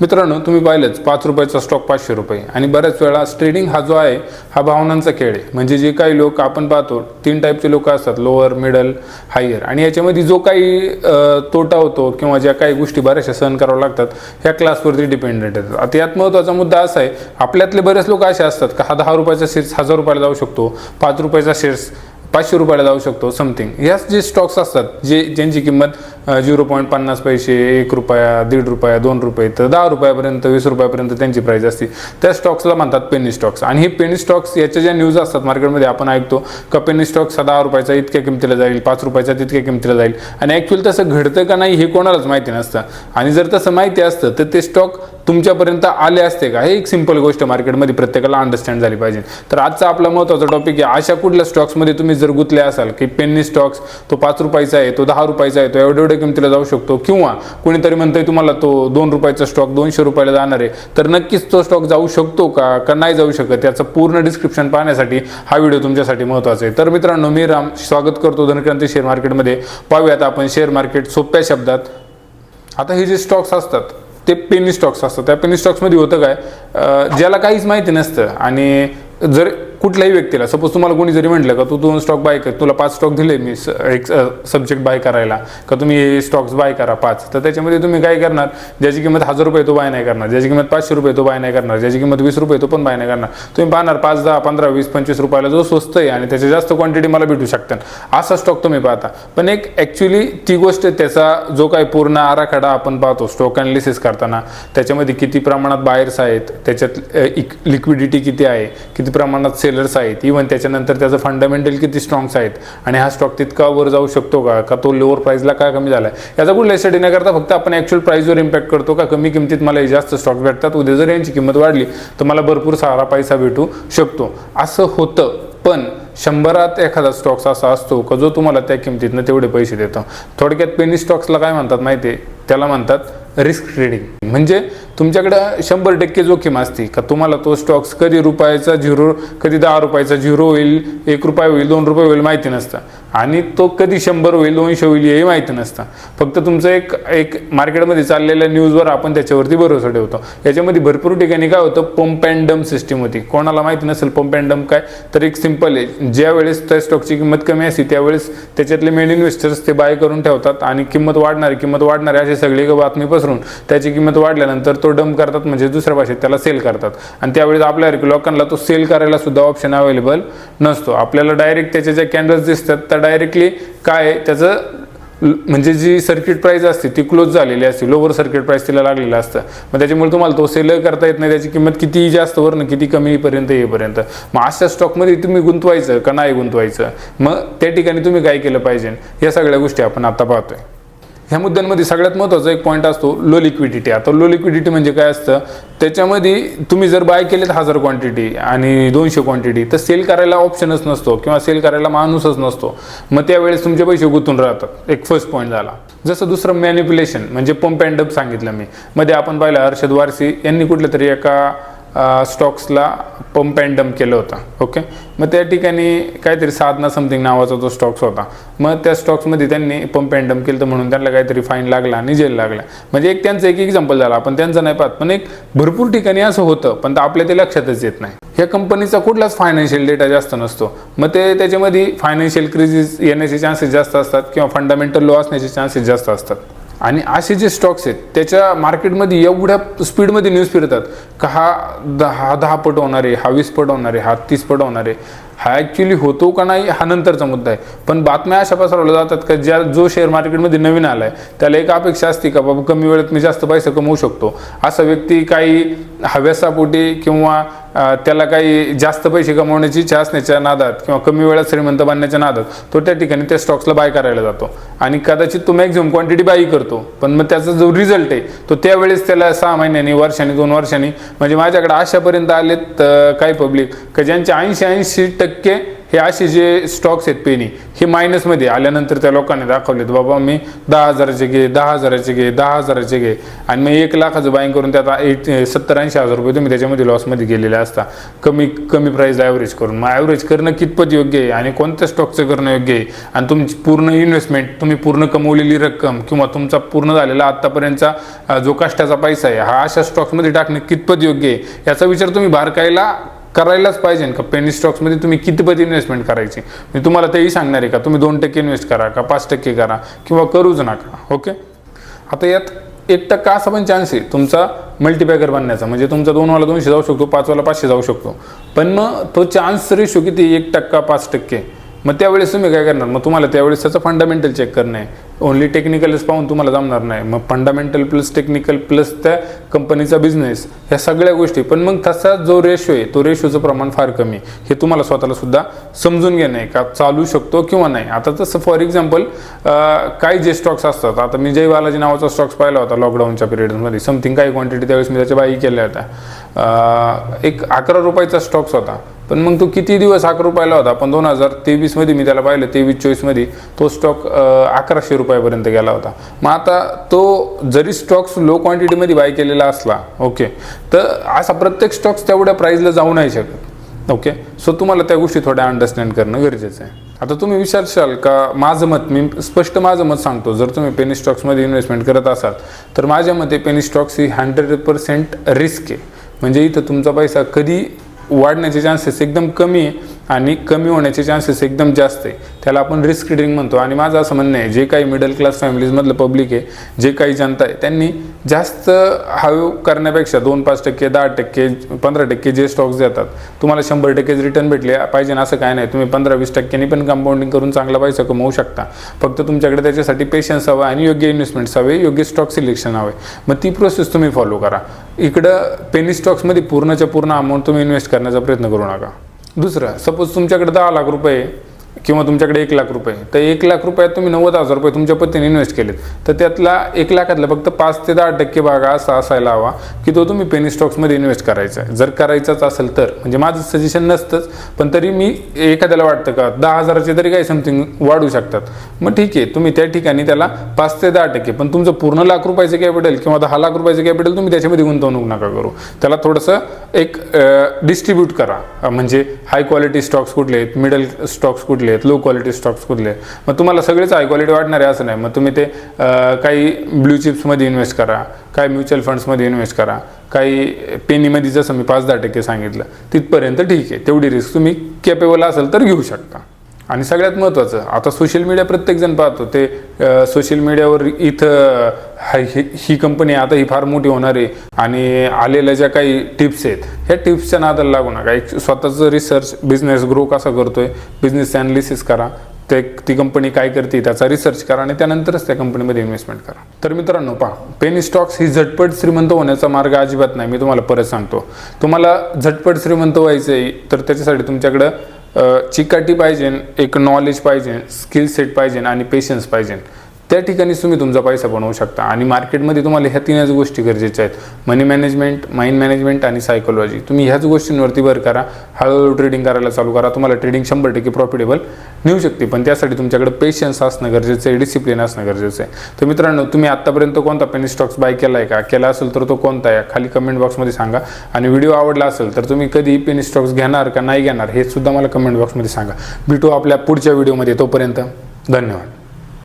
मित्रांनो तुम्ही पाहिलंच पाच रुपयाचा स्टॉक पाचशे रुपये. आणि बऱ्याच वेळा ट्रेडिंग हा जो आहे हा भावनांचा खेळ आहे. म्हणजे जे काही लोक आपण पाहतो तीन टाईपचे लोक असतात लोअर मिडल हायर आणि याच्यामध्ये जो काही तोटा होतो किंवा ज्या काही गोष्टी बऱ्याचशा सहन कराव्या लागतात ह्या क्लासवरती डिपेंडेंट आहेत आता यात महत्त्वाचा मुद्दा असा आहे आपल्यातले बरेच लोक असे असतात का हा दहा रुपयाचा शेअर्स हजार रुपयाला जाऊ शकतो पाच रुपयाचा शेअर्स पाचशे रुपयाला जाऊ शकतो समथिंग ह्याच जे स्टॉक्स असतात जे ज्यांची किंमत झिरो पॉईंट पन्नास पैसे एक रुपया दीड रुपया दोन रुपये तर दहा रुपयापर्यंत वीस रुपयापर्यंत त्यांची प्राईस असते. त्या स्टॉक्सला म्हणतात पेनी स्टॉक्स आणि हे पेनी स्टॉक्स याच्या ज्या न्यूज असतात मार्केटमध्ये आपण ऐकतो का पेनी स्टॉक्स हा दहा रुपयाचा इतक्या किमतीला जाईल पाच रुपयाचा तितक्या किमतीला जाईल. आणि ॲक्च्युअली तसं घडतं का नाही हे कोणालाच माहिती नसतं. आणि जर तसं माहिती असतं तर ते स्टॉक तुमच्यापर्यंत आले असते का? हे एक सिंपल गोष्ट मार्केटमध्ये प्रत्येकाला अंडरस्टँड झाली पाहिजे. तर आजचा आपला महत्त्वाचा टॉपिक आहे अशा कुठल्या स्टॉक्समध्ये तुम्ही जर गुंतले असाल की पेन्नी स्टॉक्स तो पाच रुपयाचा आहे तो दहा रुपयाचा आहे तो एवढ्या एवढ्या किमतीला जाऊ शकतो? किंवा कोणीतरी म्हणतंय तुम्हाला तो दोन रुपयाचा स्टॉक दोनशे रुपयाला जाणार आहे. तर नक्कीच तो स्टॉक जाऊ शकतो का? का नाही जाऊ शकत? याचं पूर्ण डिस्क्रिप्शन पाहण्यासाठी हा व्हिडिओ तुमच्यासाठी महत्त्वाचा आहे. तर मित्रांनो मी राम स्वागत करतो धनक्रांती शेअर मार्केटमध्ये पाहूयात आपण शेअर मार्केट सोप्या शब्दात. आता हे जे स्टॉक्स असतात ते पेनी स्टॉक्स असतात. त्या पेनी स्टॉक्समध्ये होतं काय? ज्याला काहीच माहिती नसतं. आणि जर कुठल्याही व्यक्तीला सपोज तुम्हाला कोणी जरी म्हटलं का तू दोन स्टॉक बाय कर तुला पाच स्टॉक दिले मी एक सब्जेक्ट बाय करायला का तुम्ही स्टॉक्स बाय करा पाच? तर त्याच्यामध्ये तुम्ही काय करणार? ज्याची किंमत हजार रुपये तो बाय नाही करणार. ज्याची किंमत पाचशे रुपये तो बाय नाही करणार. ज्याची किंमत वीस रुपये तो पण बाय नाही करणार. तुम्ही पाहणार पाच दहा पंधरा वीस पंचवीस रुपयाला जो स्वस्त आहे आणि त्याची जास्त क्वांटिटी मला भेटू शकतात असा स्टॉक तुम्ही पाहता. पण एक ॲक्च्युली ती गोष्ट त्याचा जो काही पूर्ण आराखडा आपण पाहतो स्टॉक अनालिसिस करताना त्याच्यामध्ये किती प्रमाणात बायर्स आहेत त्याच्यात लिक्विडिटी किती आहे किती प्रमाणात सेलर्स आहेत इव्हन त्याच्यानंतर त्याचं फंडामेंटल किती स्ट्रॉंग्स आहेत आणि हा स्टॉक तितका वर जाऊ शकतो का? का तो लोअर प्राईजला का कमी झाला आहे याचा कुठला स्टडी न करता फक्त आपण ॲक्च्युअल प्राईजवर इम्पॅक्ट करतो का? कमी किमतीत मला जास्त स्टॉक भेटतात उद्या जर यांची किंमत वाढली तर मला भरपूर सारा पैसा भेटू शकतो. असं होतं पण शंभरात एखादा स्टॉक्स असा असतो का जो तुम्हाला त्या किमतीतनं तेवढे पैसे देतो? थोडक्यात पेनी स्टॉक्सला काय म्हणतात माहिती आहे त्याला म्हणतात रिस्क ट्रेडिंग म्हणजे तुमच्याकडं शंभर टक्के जोखीम असते. का तुम्हाला तो स्टॉक्स कधी रुपयाचा झिरो कधी दहा रुपयाचा झिरो होईल एक रुपये होईल दोन रुपये होईल माहिती नसतं. आणि तो कधी शंभर होईल दोनशे होईल हे माहिती नसतं. फक्त तुमचं एक एक मार्केटमध्ये चाललेल्या न्यूजवर आपण त्याच्यावरती भरोसा ठेवतो. याच्यामध्ये भरपूर ठिकाणी काय होतं पंप अँड डम सिस्टीम होती. कोणाला माहिती नसेल पंप अँड डम काय तर एक सिंपल आहे. ज्या वेळेस त्या स्टॉकची किंमत कमी असते त्यावेळेस त्याच्यातले मेन इन्व्हेस्टर्स ते बाय करून ठेवतात आणि किंमत वाढणारी किंमत वाढणारी अशी सगळी बातमी पसरून त्याची किंमत वाढल्यानंतर तो डम करतात म्हणजे दुसऱ्या भाषेत त्याला सेल करतात. आणि त्यावेळेस आपल्या लोकांना तो सेल करायला सुद्धा ऑप्शन अवेलेबल नसतो. आपल्याला डायरेक्ट त्याच्या ज्या कॅन्डल्स दिसतात त्या डायरेक्टली काय त्याचं म्हणजे जी सर्किट प्राईस असते ती क्लोज झालेली असते. लोअर सर्किट प्राईस तिला लागलेलं असतं. मग त्याच्यामुळे तुम्हाला तो सेल करता येत नाही. त्याची किंमत किती जास्त वरनं किती कमीपर्यंत येईपर्यंत मग अशा स्टॉकमध्ये तुम्ही गुंतवायचं का नाही गुंतवायचं? मग त्या ठिकाणी तुम्ही काय केलं पाहिजे? या सगळ्या गोष्टी आपण आता पाहतोय. ह्या मुद्द्यांमध्ये सगळ्यात महत्त्वाचा एक पॉईंट असतो लो लिक्विडिटी आता लो लिक्विडिटी म्हणजे काय असतं? त्याच्यामध्ये तुम्ही जर बाय केलेत हजार क्वांटिटी आणि दोनशे क्वांटिटी तर सेल करायला ऑप्शनच नसतो किंवा सेल करायला माणूसच नसतो. मग त्यावेळेस तुमचे पैसे गुंतून राहतात. एक फर्स्ट पॉईंट झाला. जसं दुसरं मॅनिप्युलेशन म्हणजे पंप अँड डब सांगितलं मी. मध्ये आपण पाहिलं हर्षद वारसी यांनी कुठल्या तरी एका स्टॉक्सला पंप अँड डम्प केलं होतं. ओके मग त्या ठिकाणी काहीतरी साधना समथिंग नावाचा तो स्टॉक्स होता. मग त्या स्टॉक्समध्ये त्यांनी पंप अँड डम्प केलं तर म्हणून त्यांना काहीतरी फाईन लागला आणि जेल लागला. म्हणजे एक त्यांचं एक एक्झाम्पल झाला. आपण त्यांचं नाही पाहत पण एक भरपूर ठिकाणी असं होतं पण आपल्या ते लक्षातच येत नाही. ह्या कंपनीचा कुठलाच फायनान्शियल डेटा जास्त नसतो. मग ते त्याच्यामध्ये फायनान्शियल क्रिझिस येण्याचे चान्सेस जास्त असतात किंवा फंडामेंटल लो असण्याचे चान्सेस जास्त असतात. आणि असे जे स्टॉक्स आहेत त्याच्या मार्केटमध्ये एवढ्या स्पीडमध्ये न्यूज फिरतात का हा दहा दहा पट होणार आहे हा वीस पट होणार आहे हा तीस पट होणार आहे. हा ॲक्च्युली होतो का नाही हा नंतरचा मुद्दा आहे. पण बातम्या अशा पसरवल्या जातात का ज्या जो शेअर मार्केटमध्ये नवीन आला आहे त्याला एक अपेक्षा असते का बाबा कमी वेळेत मी जास्त पैसे कमवू शकतो. असा व्यक्ती काही हव्यासापोटी किंवा त्याला काही जास्त पैसे कमवण्याची इच्छा असण्याच्या नादात किंवा कमी वेळात श्रीमंत बनण्याच्या नादात तो त्या ठिकाणी त्या स्टॉक्सला बाय करायला जातो. आणि कदाचित तो मॅक्झिमम क्वांटिटी बाई करतो. पण मग त्याचा जो रिझल्ट आहे तो त्यावेळेस त्याला सहा महिन्यांनी वर्षाने दोन वर्षांनी म्हणजे माझ्याकडे अशापर्यंत आलेत काही पब्लिक का ज्यांचे ऐंशी ऐंशी टक्के हे असे जे स्टॉक्स आहेत पेनी हे मायनसमध्ये आल्यानंतर त्या लोकांनी दाखवलेत बाबा मी दहा हजाराचे घे दहा हजाराचे घे दहा हजाराचे घे आणि मग एक लाखाचं बाईंग करून त्यात एट सत्तर ऐंशी हजार रुपये तुम्ही त्याच्यामध्ये लॉसमध्ये गेलेले असता. कमी कमी प्राईज ॲव्हरेज करून. मग ॲव्हरेज करणं कितपत योग्य आहे आणि कोणत्या स्टॉकचं करणं योग्य आहे? आणि तुमची पूर्ण इन्व्हेस्टमेंट तुम्ही पूर्ण कमवलेली रक्कम किंवा तुमचा पूर्ण झालेला आत्तापर्यंतचा जो कष्टाचा पैसा आहे हा अशा स्टॉक्समध्ये टाकणं कितपत योग्य आहे? याचा विचार तुम्ही बारकाईला करायलाच पाहिजे का? पेनी स्टॉक्समध्ये तुम्ही कितीपत इन्व्हेस्टमेंट करायची? मी तुम्हाला तेही सांगणार आहे का? तुम्ही दोन टक्के इन्व्हेस्ट करा का पाच टक्के करा किंवा करूच नका ओके आता यात एक टक्का असा पण चान्स आहे तुमचा मल्टीपॅकर बनण्याचा. म्हणजे तुमचा दोनवाला दोनशे जाऊ शकतो पाचवाला पाचशे जाऊ शकतो. पण मग तो चान्स रेशो किती? एक टक्का पाच टक्के. मग त्यावेळेस तुम्ही काय करणार? मग तुम्हाला त्यावेळेस त्याचं फंडामेंटल चेक करणं आहे. ओनली टेक्निकलच पाहून तुम्हाला जमणार नाही. मग फंडामेंटल प्लस टेक्निकल प्लस त्या कंपनीचा बिझनेस ह्या सगळ्या गोष्टी. पण मग तसा जो रेशो आहे तो रेशोचं प्रमाण फार कमी आहे. हे तुम्हाला स्वतःला सुद्धा समजून घेणं आहे का? चालू शकतो किंवा नाही? आता तसं फॉर एक्झाम्पल काही जे स्टॉक्स असतात आता मी जय बालाजी नावाचा स्टॉक्स पाहिला होता लॉकडाऊनच्या पिरियडमध्ये समथिंग काही क्वांटिटी त्यावेळेस मी त्याच्या बाई केल्या होत्या. एक अकरा रुपयाचा स्टॉक्स होता. पण मग तो किती दिवस अकरा रुपयाला होता? पण दोन हजार तेवीसमध्ये मी त्याला पाहिलं तेवीस चोवीसमध्ये तो स्टॉक अकराशे रुपयापर्यंत गेला होता. मग आता तो जरी स्टॉक्स लो क्वांटिटीमध्ये बाय केलेला असला ओके तर असा प्रत्येक स्टॉक्स तेवढ्या प्राईजला जाऊ नाही शकत ओके सो तुम्हाला त्या गोष्टी थोड्या अंडरस्टँड करणं गरजेचं आहे. आता तुम्ही विचारशाल का माझं मत मी स्पष्ट माझं मत सांगतो. जर तुम्ही पेनी स्टॉक्समध्ये इन्व्हेस्टमेंट करत असाल तर माझ्या मते पेनी स्टॉक्स ही हंड्रेड पर्सेंट रिस्क आहे. म्हणजे इथं तुमचा पैसा कधी वाढण्याचे चान्सेस एकदम कमी आहे आणि कमी होण्याचे चान्सेस एकदम जास्त आहे. त्याला आपण रिस्क रिडिंग म्हणतो. आणि माझं असं म्हणणं आहे जे काही मिडल क्लास फॅमिलीजमधलं पब्लिक आहे जे काही जनता आहे त्यांनी जास्त हळू करण्यापेक्षा दोन पाच टक्के दहा टक्के पंधरा टक्के जे स्टॉक्स देतात तुम्हाला शंभर टक्केच रिटर्न भेटले पाहिजे असं काय नाही. तुम्ही पंधरा वीस टक्क्यांनी पण कंपाऊंडिंग करून चांगला पैसा कमवू शकता. फक्त तुमच्याकडे त्याच्यासाठी पेशन्स हवा आणि योग्य इन्व्हेस्टमेंट्स हवे योग्य स्टॉक सिलेक्शन हवे. मग ती प्रोसेस तुम्ही फॉलो करा. इकडं पेनी स्टॉक्समध्ये पूर्णच्या पूर्ण अमाऊंट तुम्ही इन्व्हेस्ट करण्याचा प्रयत्न करू नका. दुसरं सपोज तुमच्याकडे दहा लाख रुपये किंवा तुमच्याकडे एक लाख रुपये तर एक लाख रुपयात तुम्ही नव्वद हजार रुपये तुमच्या पतीने इन्व्हेस्ट केलेत. तर त्यातला एक लाखातला फक्त पाच ते दहा टक्के भागा असा असायला हवा की तो तुम्ही पेनी स्टॉक्समध्ये इन्व्हेस्ट करायचा आहे. जर करायचाच असेल तर म्हणजे माझं सजेशन नसतंच पण तरी मी एखाद्याला वाटतं का दहा हजाराचे तरी काही समथिंग वाढू शकतात. मग ठीक आहे तुम्ही त्या ठिकाणी त्याला पाच ते दहा टक्के पण तुमचं पूर्ण लाख रुपयाचं कॅपिटल किंवा दहा लाख रुपयाचं कॅपिटल तुम्ही त्याच्यामध्ये गुंतवणूक नका करू. त्याला थोडंसं एक डिस्ट्रीब्यूट करा. म्हणजे हाय क्वालिटी स्टॉक्स कुठले आहेत मिडल स्टॉक्स कुठले आहेत लो क्वालिटी स्टॉक्स कुठले आहेत. मग तुम्हाला सगळेच हाय क्वालिटी वाटणार आहे असं नाही. मग तुम्ही ते काही ब्ल्यू चिप्समध्ये इन्व्हेस्ट करा काही म्युच्युअल फंड्समध्ये इन्व्हेस्ट करा काही पेनीमध्ये जसं मी पाच दहा टक्के सांगितलं तिथपर्यंत ठीक आहे. तेवढी रिस्क तुम्ही कॅपेबल असेल तर घेऊ शकता. आणि सगळ्यात महत्त्वाचं आता सोशल मीडिया प्रत्येकजण पाहतो ते सोशल मीडियावर इथं ही ही कंपनी आता ही फार मोठी होणार आहे आणि आलेल्या ज्या काही टिप्स आहेत ह्या टिप्सच्या नादाला लागू नका. एक स्वतःचं रिसर्च बिझनेस ग्रो कसा करतोय बिझनेस ॲनालिसिस करा. ते ती कंपनी काय करते त्याचा रिसर्च करा आणि त्यानंतरच त्या कंपनीमध्ये इन्व्हेस्टमेंट करा. तर मित्रांनो पहा पेनी स्टॉक्स ही झटपट श्रीमंत होण्याचा मार्ग अजिबात नाही. मी तुम्हाला परत सांगतो. तुम्हाला झटपट श्रीमंत व्हायचं आहे तर त्याच्यासाठी तुमच्याकडं चिकाटी पाहिजे एक नॉलेज पाहिजे स्किल सेट पाहिजे आणि पेशन्स पाहिजे. त्या ठिकाणी तुम्ही तुमचा पैसा बनवू शकता. आणि मार्केटमध्ये तुम्हाला ह्या तीनच गोष्टी गरजेच्या आहेत. मनी मॅनेजमेंट माइंड मॅनेजमेंट आणि सायकोलॉजी तुम्ही ह्याच गोष्टींवरती भर करा. हळूहळू ट्रेडिंग करायला चालू करा. तुम्हाला ट्रेडिंग शंभर टक्के प्रॉफिटेबल नेऊ शकते. पण त्यासाठी तुमच्याकडे पेशन्स असणं गरजेचं आहे. डिसिप्लिन असणं गरजेचं आहे. तर मित्रांनो तुम्ही आत्तापर्यंत कोणता पेनी स्टॉक्स बाय केला आहे का? केला असेल तर तो कोणता आहे? खाली कमेंट बॉक्समध्ये सांगा. आणि व्हिडिओ आवडला असेल तर तुम्ही कधी पेनी स्टॉक्स घेणार का नाही घेणार हे सुद्धा मला कमेंट बॉक्समध्ये सांगा. भेटू आपल्या पुढच्या व्हिडिओमध्ये तोपर्यंत धन्यवाद.